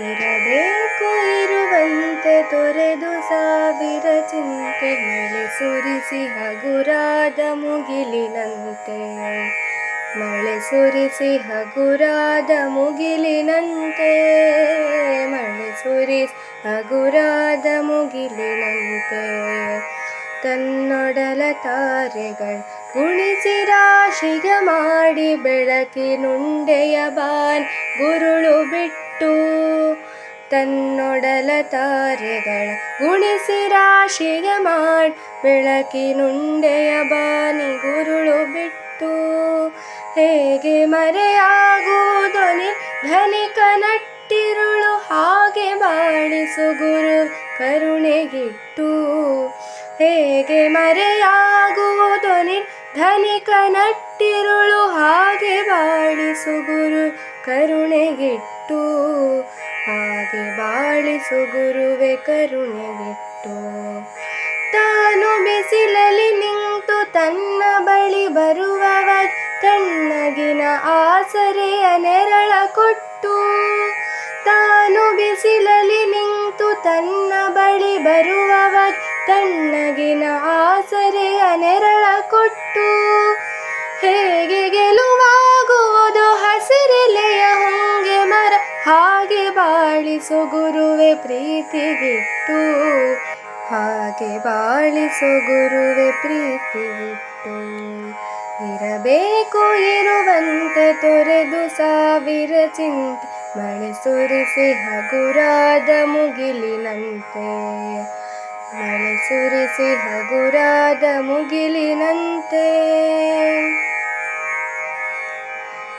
ಇರಬೇಕು ಇರುವಂತೆ ತೊರೆದು ಸಾವಿರ ಚಿಂತೆ ಮಳೆ ಸುರಿಸಿ ಹಗುರಾದ ಮುಗಿಲಿನಂತೆ ಮಳೆ ಸುರಿಸಿ ಹಗುರಾದ ಮುಗಿಲಿನಂತೆ ಮಳೆ ಸುರಿಸಿ ಹಗುರಾದ ಮುಗಿಲಿನಂತೆ ತನ್ನೊಡಲ ತಾರೆಗಳು ಗುಣಿಸಿ ರಾಶಿಗೆ ಮಾಡಿ ಬೆಳಕಿನುಂಡೆಯ ಬಾನ್ ಗುರುಳು ಬಿಟ್ಟು ತನ್ನೊಡಲ ತಾರೆಗಳ ಗುಣಿಸಿ ರಾಶಿಗೆ ಮಾಡಿ ಬೆಳಕಿನುಂಡೆಯ ಬಾನಿ ಗುರುಳು ಬಿಟ್ಟು ಹೇಗೆ ಮರೆಯಾಗುವುದೊನಿ ಧನಿಕ ನಟ್ಟಿರುಳು ಹಾಗೆ ಬಾಳಿಸು ಗುರು ಕರುಣೆಗಿಟ್ಟು ಹೇಗೆ ಮರೆಯಾಗುವುದೋ ನಿ ಧನಿಕ ನಟ್ಟಿರುಳು ಹಾಗೆ ಬಾಳಿಸು ಗುರು, ಕರುಣೆಗಿಟ್ಟು. ಹಾಗೆ ಬಾಳಿಸು ಗುರುವೆ, ಕರುಣೆಗಿಟ್ಟು. ತಾನು ಬಿಸಿಲಲ್ಲಿ ನಿಂತು ತನ್ನ ಬಳಿ ಬರುವವ ತಣ್ಣಗಿನ ಆಸರೆಯ ನೆರಳ ಕೊಟ್ಟು. ತಾನು ಬಿಸಿಲಲ್ಲಿ ನಿಂತು ತನ್ನ ಬಳಿ ಬರುವವ ತಣ್ಣಗಿನ ಆಸರೆಯ ನೆರಳ ಕೊಟ್ಟು ಹೇಗೆ ಗೆಲುವಾಗುವುದು ಹಸಿರೆಲೆಯ ಹೊಂಗೆ ಮರ ಹಾಗೆ ಬಾಳಿಸು ಗುರುವೆ ಪ್ರೀತಿಗಿಟ್ಟು, ಹಾಗೆ ಬಾಳಿಸು ಗುರುವೆ ಪ್ರೀತಿಗಿಟ್ಟು. ಇರಬೇಕು ಇರುವಂತೆ ತೊರೆದು ಸಾವಿರ ಚಿಂತೆ ಮಳೆ ಸುರಿಸಿ ಹಗುರಾದ ಮುಗಿಲಿನಂತೆ. ಮಳೆ ಸುರಿಸಿ ಹಗುರಾದ ಮುಗಿಲಿನಂತೆ.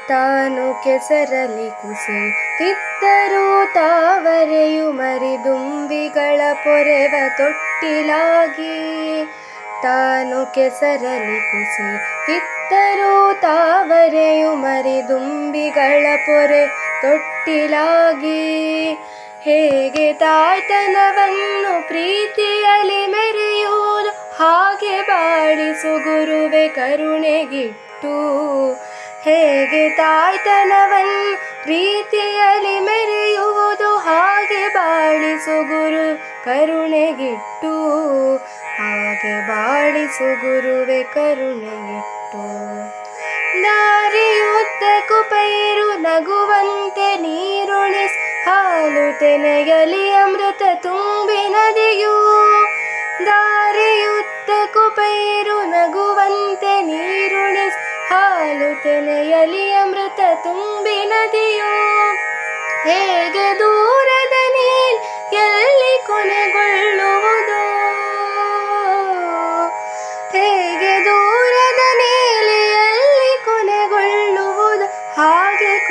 ತಾನು ಕೆಸರಲಿ ಕುಸಿತಿದ್ದರೂ ತಾವರೆಯು ಮರಿದುಂಬಿಗಳ ಪೊರೆವ ತೊಟ್ಟಿಲಾಗಿ. ತಾನು ಕೆಸರಲಿ ಕುಸಿತಿದ್ದರೂ ತಾವರೆಯು ಮರಿದುಂಬಿಗಳ ಪೊರೆ ತೊಟ್ಟಿಲಾಗಿ ಹೇಗೆ ತಾಯ್ತನವನ್ನು ಪ್ರೀತಿಯಲ್ಲಿ ಮೆರೆಯುವುದು? ಹಾಗೆ ಬಾಳಿಸು ಗುರುವೆ ಕರುಣೆಗಿಟ್ಟು ಹೇಗೆ ತಾಯ್ತನವನ್ನು ಪ್ರೀತಿಯಲ್ಲಿ ಮೆರೆಯುವುದು? ಹಾಗೆ ಬಾಳಿಸು ಗುರು ಕರುಣೆಗಿಟ್ಟು ಹಾಗೆ ಬಾಳಿಸು ಗುರುವೆ ಕರುಣೆಗಿಟ್ಟು ದಾರಿಯುದ್ದಕ್ಕೂ ಕುಪೈರು ನಗುವಂತೆ ನೀರುಣಿಸ್ ಹಾಲು ತೆನೆಯಲಿ ಅಮೃತ ತುಂಬಿ ನದಿಯು. ದಾರಿಯುದ್ದಕ್ಕೂ ಕುಪೈರು ನಗುವಂತೆ ನೀರುಣಿಸ್ ಹಾಲು ತೆನೆಯಲಿ ಅಮೃತ ತುಂಬಿ ನದಿಯು. ಹೇಗೆ ದೂರದ ನೀಲ್ ಎಲ್ಲಿ ಕೊನೆಗೊಳ್ಳುವುದು